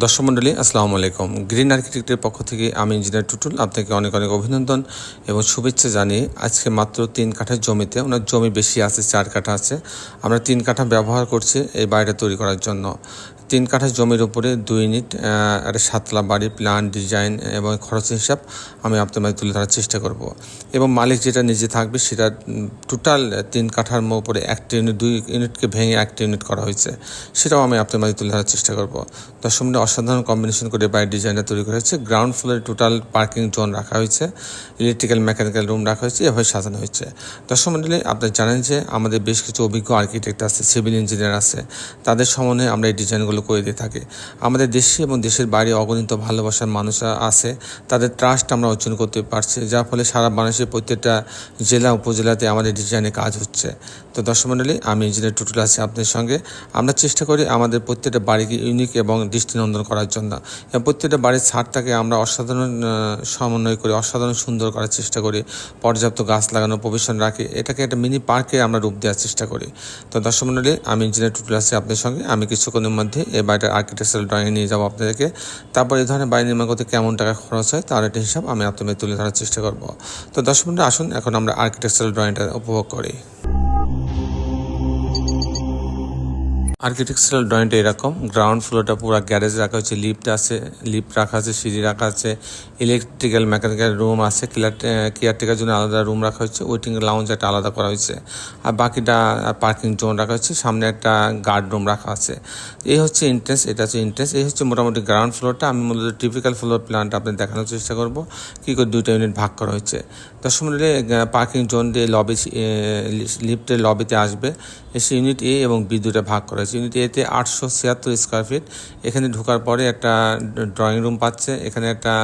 দর্শক মণ্ডলী, আসসালামু আলাইকুম। গ্রিন আর্কিটেক্টের পক্ষ থেকে আমি ইঞ্জিনিয়ার টুটুল আপনাকে অনেক অনেক অভিনন্দন এবং শুভেচ্ছা জানিয়ে আজকে মাত্র তিন কাঠার জমিতে, ওনার জমি বেশি আছে, চার কাঠা আছে, আমরা তিন কাঠা ব্যবহার করছি এই বাড়িটা তৈরি করার জন্য। তিন কাঠা জমির উপরে দুই ইউনিট একটা সাতলা বাড়ি, প্ল্যান, ডিজাইন এবং খরচ হিসাব আমি আপনার তুলে ধরার চেষ্টা করব। এবং মালিক যেটা নিজে থাকবে, সেটা টোটাল তিন কাঠার উপরে একটা ইউনিট, দুই ইউনিটকে ভেঙে একটা ইউনিট করা হয়েছে, সেটাও আমি আপনার তুলে ধরার চেষ্টা করব। দশম মিনিটে অসাধারণ কম্বিনেশন করে বাড়ির ডিজাইনটা তৈরি করা হয়েছে গ্রাউন্ড ফ্লোরে টোটাল পার্কিং জোন রাখা হয়েছে। ইলেকট্রিক্যাল মেকানিক্যাল রুম রাখা হয়েছে। এভাবে সাজানো হয়েছে। দশম মন্ডলে, আপনারা জানেন যে আমাদের বেশ কিছু অভিজ্ঞ আর্কিটেক্ট আছে সিভিল ইঞ্জিনিয়ার আছে। তাদের সমন্বয়ে আমরা এই ডিজাইনগুলো করে দিয়ে থাকি। আমাদের দেশে এবং দেশের বাইরে অগণিত ভালোবাসার মানুষ আছে। তাদের ট্রাস্ট আমরা অর্জন করতে পারছি। যার ফলে সারা বাংলাদেশের প্রত্যেকটা জেলা, উপজেলাতে আমাদের ডিজাইনে কাজ হচ্ছে। তো দর্শক মণ্ডলী আমি ইঞ্জিনিয়ার টুটুল আছি আপনাদের সঙ্গে। আমরা চেষ্টা করি আমাদের প্রত্যেকটা বাড়িকে ইউনিক এবং দৃষ্টিনন্দন করার জন্য। প্রত্যেকটা বাড়ির ছাদটাকে আমরা অসাধারণ সমন্বয় করে, অসাধারণ সুন্দর করার চেষ্টা করি, পর্যাপ্ত গাছ লাগানোর প্রভিশন রাখি। এটাকে একটা মিনি পার্কে আমরা রূপ দেওয়ার চেষ্টা করি। তো দর্শক মণ্ডলী আমি ইঞ্জিনিয়ার টুটুল আছি আপনাদের সঙ্গে। আমি কিছুক্ষণের মধ্যে এই বাড়িটার আর্কিটেকচারাল ড্রয়িং নিয়ে যাব আপনাদেরকে। তারপর এই ধরনের বাড়ি নির্মাণ করতে কেমন টাকা খরচ হয়, তার একটা হিসাব আমি আপনাদের তুলে ধরার চেষ্টা করব। তো দর্শক মণ্ডলী আসুন, এখন আমরা আর্কিটেকচারাল ড্রয়িংটা উপভোগ করি। আর্কিটেকচারাল ড্রয়িংটা এরকম। গ্রাউন্ড ফ্লোরটা পুরো গ্যারেজ রাখা হয়েছে লিফট আছে লিফট রাখা আছে, সিঁড়ি রাখা আছে ইলেকট্রিক্যাল মেকানিক্যাল রুম আছে কেয়ার কেয়ারটেকার জন্য আলাদা রুম রাখা হয়েছে ওয়েটিং লাউঞ্জ একটা আলাদা করা হয়েছে। আর বাকিটা পার্কিং জোন রাখা হয়েছে, সামনে একটা গার্ড রুম রাখা আছে। এই হচ্ছে ইন্ট্রেন্স এটা হচ্ছে ইন্ট্রেন্স এই হচ্ছে মোটামুটি গ্রাউন্ড ফ্লোরটা আমি মূলত টিপিক্যাল ফ্লোর প্ল্যানটা আপনাদের দেখানোর চেষ্টা করব, কী করে দুইটা ইউনিট ভাগ করা হয়েছে। দশম মিনিটে পার্কিং জোন দিয়ে লবি লিফটের লবিতে আসবে। এসে ইউনিট এ এবং বি দুটো ভাগ করা হয়েছে। ইউনিট এতে আটশো ছিয়াত্তর স্কোয়ার ফিট এখানে ঢোকার পরে একটা ড্রয়িং রুম পাচ্ছে। এখানে একটা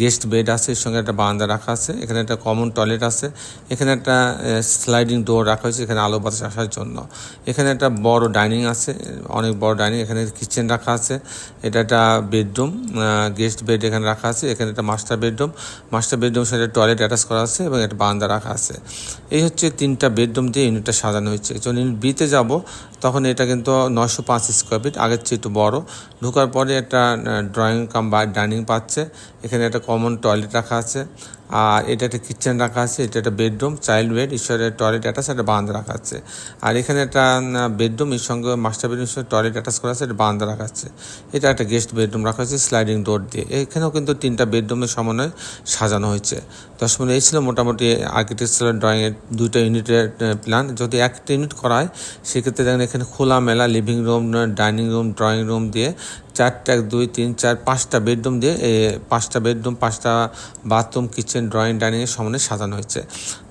গেস্ট বেড আছে, এর সঙ্গে একটা বারান্দা রাখা আছে। এখানে একটা কমন টয়লেট আছে। এখানে একটা স্লাইডিং ডোর রাখা হয়েছে, এখানে আলো বাতাস আসার জন্য। এখানে একটা বড় ডাইনিং আছে, অনেক বড় ডাইনিং এখানে কিচেন রাখা আছে। এটা একটা বেডরুম গেস্ট বেড এখানে রাখা আছে। এখানে একটা মাস্টার বেডরুম মাস্টার বেডরুম সাথে টয়লেট অ্যাটাচ করা আছে এবং একটা বারান্দা রাখা আছে। এই হচ্ছে তিনটা বেডরুম দিয়ে ইউনিটটা সাজানো হয়েছে। যখন ইউনিট বিতে যাব, তখন এটা কিন্তু নশো পাঁচ স্কোয়ার ফিট আগের চেয়ে একটু বড়ো। ঢোকার পরে একটা ড্রয়িং কাম বা ডাইনিং পাচ্ছে। এখানে একটা কমন টয়লেট রাখা আছে। আর এটা একটা কিচেন রাখা আছে, এটা একটা বেডরুম চাইল্ড বেড ঈশ্বরের টয়লেট অ্যাটাচ একটা বারান্দা রাখা আছে। আর এখানে একটা বেডরুম এর সঙ্গে মাস্টার বেডরুম সঙ্গে টয়লেট অ্যাটাচ করা আছে, এটা বারান্দা রাখা আছে। এটা একটা গেস্ট বেডরুম রাখা হয়েছে স্লাইডিং ডোর দিয়ে। এখানেও কিন্তু তিনটা বেডরুমের সমন্বয়ে সাজানো হয়েছে। দশ মিনিট, এই ছিল মোটামুটি আর্কিটেকচারাল ড্রয়িংয়ের দুইটা ইউনিটের প্ল্যান যদি একটা ইউনিট করা হয়, সেক্ষেত্রে দেখেন এখানে খোলা মেলা living room dining room drawing room দিয়ে চারটা, দুই, তিন, চার, পাঁচটা বেডরুম দিয়ে পাঁচটা বেডরুম, পাঁচটা বাথরুম, কিচেন, ড্রয়িং ডাইনিংয়ের সামনে সাজানো হয়েছে।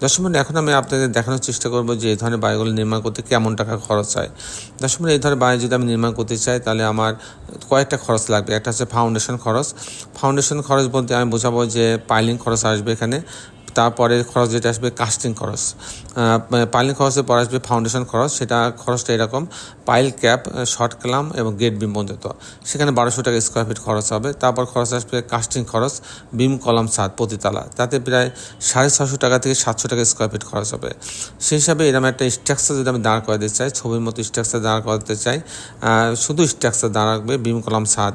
দশ মিনিট এখন আমি আপনাদের দেখানোর চেষ্টা করব যে এই ধরনের বাড়িগুলো নির্মাণ করতে কেমন টাকা খরচ হয়। দশ মিনিট এই ধরনের বাড়ি যদি আমি নির্মাণ করতে চাই, তাহলে আমার কয়েকটা খরচ লাগবে। একটা হচ্ছে ফাউন্ডেশন খরচ। ফাউন্ডেশন খরচ বলতে আমি বোঝাবো যে পাইলিং খরচ আসবে এখানে। তারপরে খরচ যেটা আসবে কাস্টিং খরচ। পাইলিং খরচের পর আসবে ফাউন্ডেশন খরচ সেটা খরচটা এরকম পাইল ক্যাপ শর্ট ক্লাম এবং গেট বিম পর্যন্ত। সেখানে বারোশো টাকা স্কোয়ার ফিট খরচ হবে তারপর খরচ আসবে কাস্টিং খরচ বিম কলাম ছাদ প্রতিতলা। তাতে প্রায় সাড়ে ছশো টাকা থেকে সাতশো টাকা স্কোয়ার ফিট খরচ হবে। সেই হিসাবে এরকম একটা স্ট্রাকচার যদি আমি দাঁড় করাতে চাই ছবির মতো স্ট্রাকচার দাঁড় করাতে চাই শুধু স্ট্রাকচার দাঁড় রাখবে বিম কলাম আহ,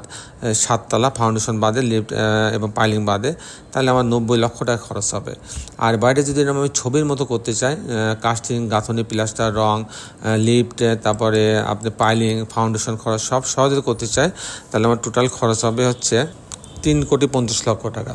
সাততলা ফাউন্ডেশন বাদে লিফট এবং পাইলিং বাদে তাহলে আমার নব্বই লক্ষ টাকা খরচ হবে। আর বাইরে যদি এরকম আমি ছবির মতো করতে চাই কাস্টিং গাঁথনি প্লাস্টার রং লিফট তারপরে আপনি পাইলিং ফাউন্ডেশন খরচ সব সহজে করতে চাই, তাহলে আমার টোটাল খরচ হবে হচ্ছে তিন কোটি পঞ্চাশ লক্ষ টাকা।